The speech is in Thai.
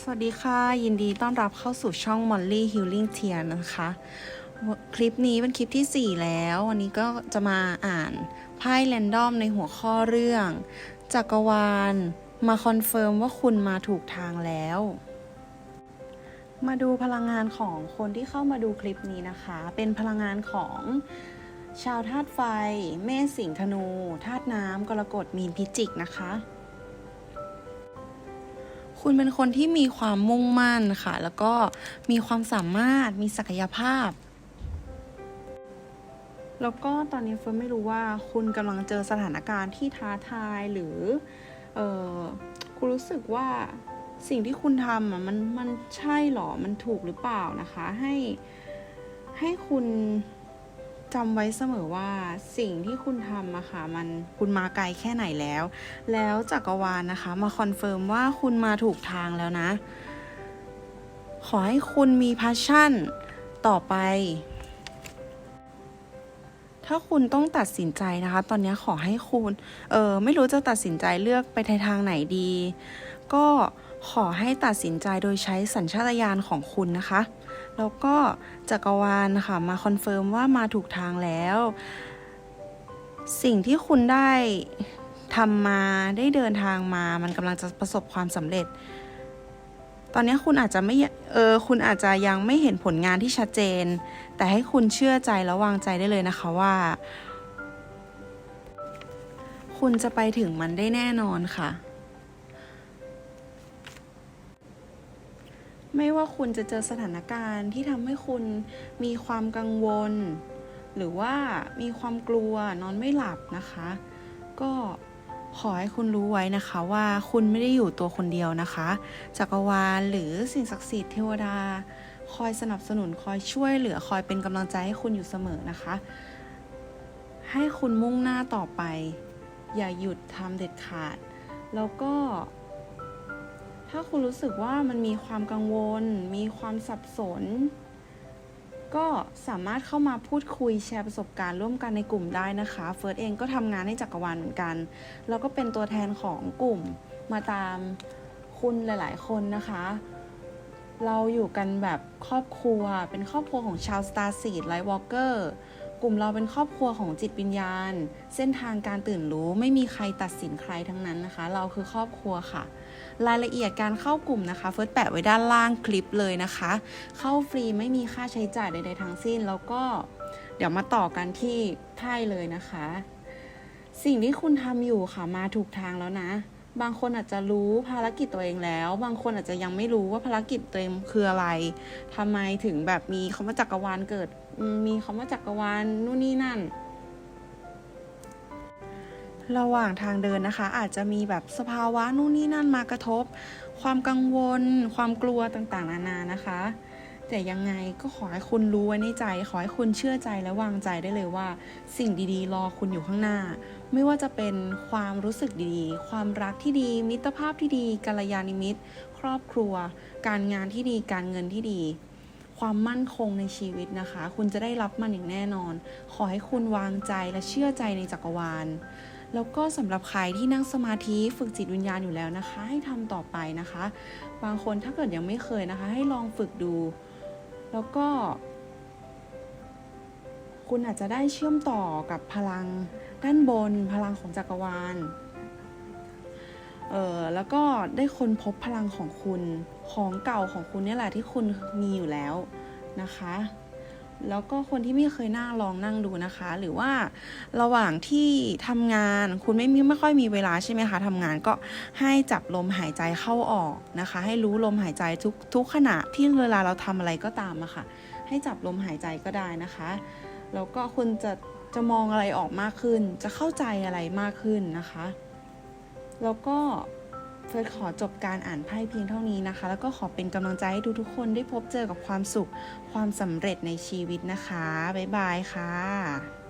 สวัสดีค่ะ ยินดีต้อนรับเข้าสู่ช่อง Molly Healing Tear นะคะ คลิปนี้เป็นคลิปที่ 4 แล้ว วันนี้ก็จะมาอ่านไพ่แรนดอมในหัวข้อเรื่อง จักรวาล มาคอนเฟิร์มว่าคุณมาถูกทางแล้ว มาดูพลังงานของคนที่เข้ามาดูคลิปนี้นะคะ เป็นพลังงานของชาวธาตุไฟ เมษสิงห์ธนูธาตุน้ำกรกฎมีนพิจิกนะคะ คุณเป็นคนที่มีความมุ่งมั่นค่ะ แล้วก็มีความสามารถมีศักยภาพ แล้วก็ตอนนี้เฟิร์นไม่รู้ว่าคุณกำลังเจอสถานการณ์ที่ท้าทายหรือเออคุณรู้สึกว่าสิ่งที่คุณทำอะมันมันใช่หรอ มันถูกหรือเปล่านะคะ ให้ให้คุณ จำไว้เสมอว่าสิ่งที่คุณทำอะค่ะมันคุณมาไกลแค่ไหนแล้ว แล้วจักรวาลนะคะ มาคอนเฟิร์มว่าคุณมาถูกทางแล้วนะ ขอให้คุณมีพ a ชชั่นต่อไป ถ้าคุณต้องตัดสินใจนะคะ ตอนนี้ขอให้คุณ เออไม่รู้จะตัดสินใจเลือกไปทางไหนดี ก็ ขอให้ตัดสินใจโดยใช้สัญชาตญาณของคุณนะคะ แล้วก็จักรวาลนะคะมาคอนเฟิร์มว่ามาถูกทางแล้ว สิ่งที่คุณได้ทำมาได้เดินทางมา มันกำลังจะประสบความสำเร็จ ตอนนี้คุณอาจจะไม่เออคุณอาจจะยังไม่เห็นผลงานที่ชัดเจน แต่ให้คุณเชื่อใจและวางใจได้เลยนะคะว่า คุณจะไปถึงมันได้แน่นอนค่ะ ไม่ว่าคุณจะเจอสถานการณ์ที่ทำให้คุณมีความกังวล หรือว่ามีความกลัวนอนไม่หลับนะคะ ก็ขอให้คุณรู้ไว้นะคะว่าคุณไม่ได้อยู่ตัวคนเดียวนะคะ จักรวาลหรือสิ่งศักดิ์สิทธิ์เทวดา คอยสนับสนุนคอยช่วยเหลือคอยเป็นกำลังใจให้คุณอยู่เสมอนะคะ ให้คุณมุ่งหน้าต่อไป อย่าหยุดทำเด็ดขาด แล้วก็ ถ้าคุณรู้สึกว่ามันมีความกังวล มีความสับสน ก็สามารถเข้ามาพูดคุยแชร์ประสบการณ์ร่วมกันในกลุ่มได้นะคะ เฟิร์สเองก็ทำงานให้จักรวาลเหมือนกัน แล้วก็เป็นตัวแทนของกลุ่มมาตามคุณหลาย ๆ คนนะคะ เราอยู่กันแบบครอบครัว เป็นครอบครัวของชาว Star Seed Light Walker กลุ่มเราเป็นครอบครัวของจิตวิญญาณ เส้นทางการตื่นรู้ไม่มีใครตัดสินใครทั้งนั้นนะคะ เราคือครอบครัวค่ะ รายละเอียดการเข้ากลุ่มนะคะเฟิร์สแปะไว้ด้านล่างคลิปเลยนะคะ เข้าฟรีไม่มีค่าใช้จ่ายใดๆทั้งสิ้น แล้วก็เดี๋ยวมาต่อกันที่ไพ่เลยนะคะ สิ่งที่คุณทำอยู่ค่ะมาถูกทางแล้วนะ บางคนอาจจะรู้ภารกิจตัวเองแล้ว บางคนอาจจะยังไม่รู้ว่าภารกิจตัวเองคืออะไรทำไมถึงแบบมีคำว่าจักรวาลเกิดมมีคำว่าจักรวาลนู่นนี่นั่น ระหว่างทางเดินนะคะ อาจจะมีแบบสภาวะนู่นนี่นั่นมากระทบ ความกังวล ความกลัวต่างๆ นานานะคะ แต่ยังไงก็ขอให้คุณรู้ไว้ในใจ ขอให้คุณเชื่อใจและวางใจได้เลยว่า สิ่งดีๆ รอคุณอยู่ข้างหน้า ไม่ว่าจะเป็นความรู้สึกดีๆ ความรักที่ดี มิตรภาพที่ดีกัลยาณมิตร ครอบครัว การงานที่ดีการเงินที่ดีความมั่นคงในชีวิตนะคะ คุณจะได้รับมันอย่างแน่นอน ขอให้คุณวางใจและเชื่อใจในจักรวาล แล้วก็สำหรับใครที่นั่งสมาธิฝึกจิตวิญญาณอยู่แล้วนะคะ ให้ทำต่อไปนะคะ บางคนถ้าเกิดยังไม่เคยนะคะ ให้ลองฝึกดู แล้วก็ คุณอาจจะได้เชื่อมต่อกับพลังด้านบนพลังของจักรวาลเออแล้วก็ได้ค้นพบพลังของคุณของเก่าของคุณเนี่ยแหละที่คุณมีอยู่แล้วนะคะ แล้วก็คนที่ไม่เคยนั่งลองนั่งดูนะคะ หรือว่าระหว่างที่ทำงานคุณไม่มีไม่ค่อยมีเวลาใช่ไหมคะทำงานก็ให้จับลมหายใจเข้าออกนะคะ ให้รู้ลมหายใจทุกทุกขณะที่เวลาเราทำอะไรก็ตามอะค่ะ ให้จับลมหายใจก็ได้นะคะแล้วก็คุณจะจะมองอะไรออกมากขึ้น จะเข้าใจอะไรมากขึ้นนะคะ แล้วก็ ฟิร์สขอจบการอ่านไพ่เพียงเท่านี้นะคะ แล้วก็ขอเป็นกำลังใจให้ทุกๆคนได้พบเจอกับความสุขความสำเร็จในชีวิตนะคะ บ๊ายบายค่ะ